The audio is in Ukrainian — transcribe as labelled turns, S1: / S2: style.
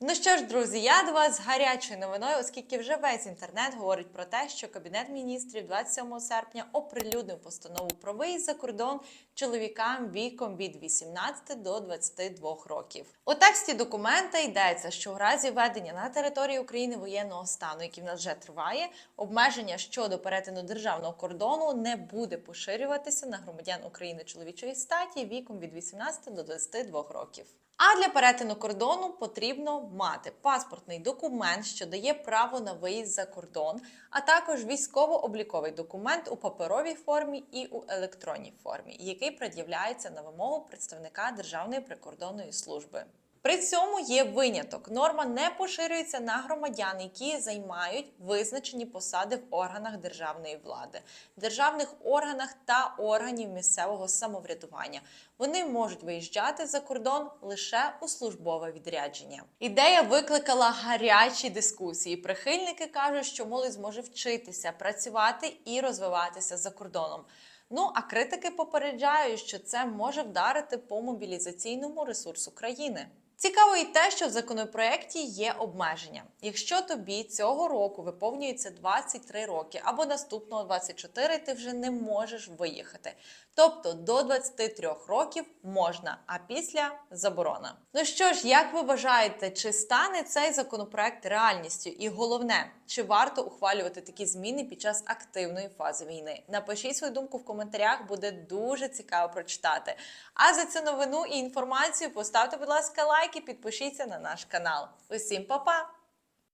S1: Ну що ж, друзі, я до вас з гарячою новиною, оскільки вже весь інтернет говорить про те, що Кабінет міністрів 27 серпня оприлюднив постанову про виїзд за кордон чоловікам віком від 18 до 22 років. У тексті документа йдеться, що у разі введення на території України воєнного стану, який в нас вже триває, обмеження щодо перетину державного кордону не буде поширюватися на громадян України чоловічої статі віком від 18 до 22 років. А для перетину кордону потрібно мати паспортний документ, що дає право на виїзд за кордон, а також військово-обліковий документ у паперовій формі і у електронній формі, який пред'являється на вимогу представника Державної прикордонної служби. При цьому є виняток. Норма не поширюється на громадян, які займають визначені посади в органах державної влади, державних органах та органів місцевого самоврядування. Вони можуть виїжджати за кордон лише у службове відрядження. Ідея викликала гарячі дискусії. Прихильники кажуть, що молодь зможе вчитися, працювати і розвиватися за кордоном. Ну а критики попереджають, що це може вдарити по мобілізаційному ресурсу країни. Цікаво і те, що в законопроекті є обмеження. Якщо тобі цього року виповнюється 23 роки або наступного 24, ти вже не можеш виїхати. Тобто до 23 років можна, а після заборона. Ну що ж, як ви вважаєте, чи стане цей законопроект реальністю? І головне, чи варто ухвалювати такі зміни під час активної фази війни? Напишіть свою думку в коментарях, буде дуже цікаво прочитати. А за цю новину і інформацію поставте, будь ласка, лайк і підпишіться на наш канал. Усім па-па!